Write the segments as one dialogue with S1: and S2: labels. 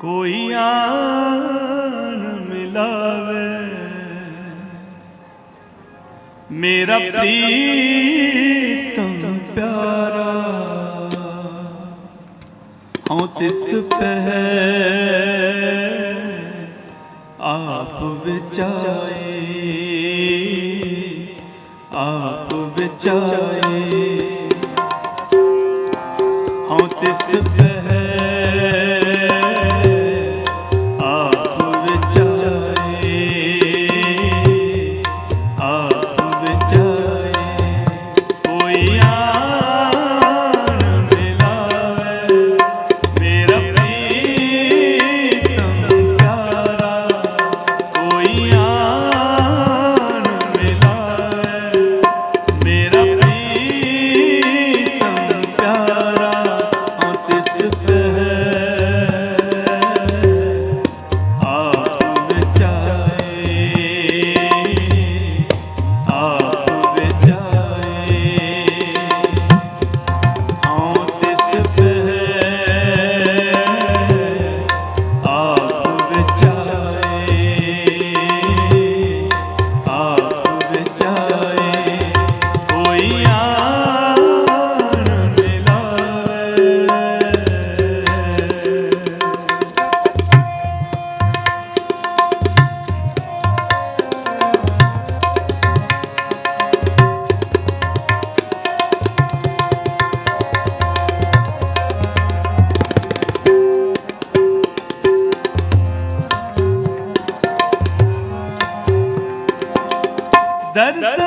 S1: ਕੋਈ ਆਣ ਮਿਲਾਵੇ। ਮੇਰਾ ਪ੍ਰੀ ਪ੍ਰੀਤਮ ਪਿਆਰਾ। ਹਉ ਤਿਸ ਪਹਿ ਆਪ ਵਿਚਾਏ ਆਪ ਵਿਚਾਏ ਹਉ ਤਿਸ ਪਹਿ That is, that so,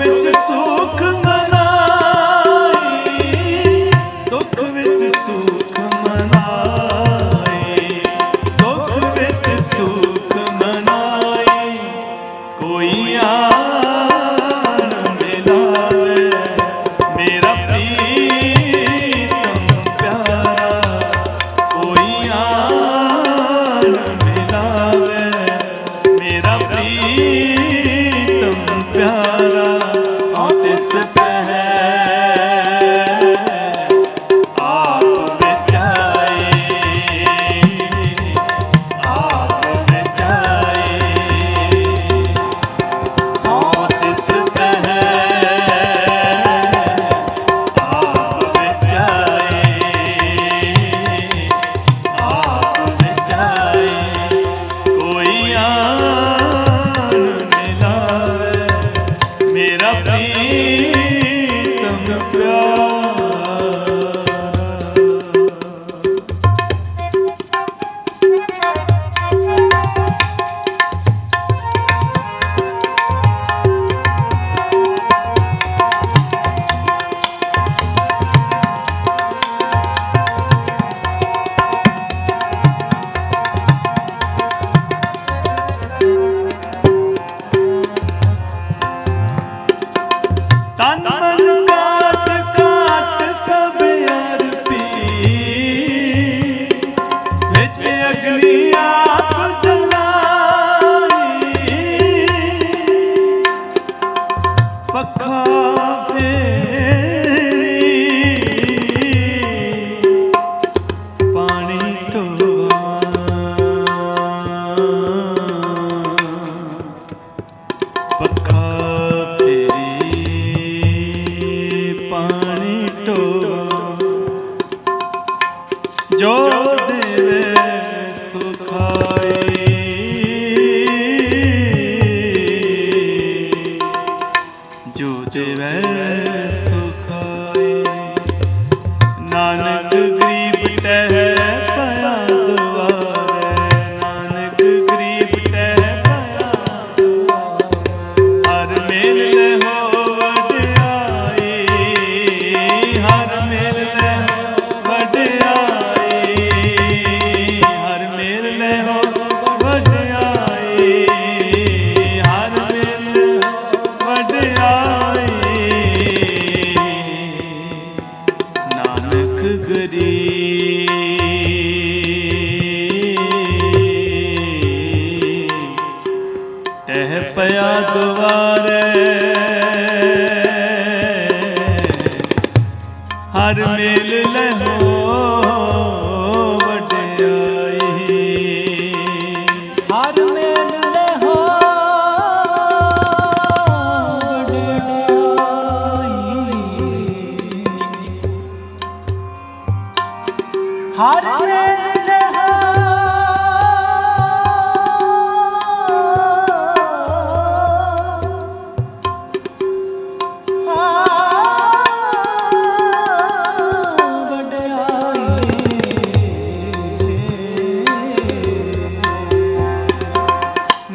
S1: ਵਿੱਚ ਸੁਖ ਮਨਾਈ। ਦੁੱਖ ਵਿੱਚ ਸੁਖ ਮਨਾਈ। ਦੁੱਖ ਵਿੱਚ ਸੁਖ ਮਨਾਈ। ਕੋਈ ਆਣ ਮਿਲਾਵੇ। ਮੇਰਾ ਪੀਰ 单单 જો ਹਰ ਮੇਲ ਲਹੋ ਵਡਿਆਈ। ਹਰ ਮੇਲ ਲਹੋ ਵਡਿਆਈ। ਹਰ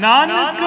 S1: ਨਾਨਕ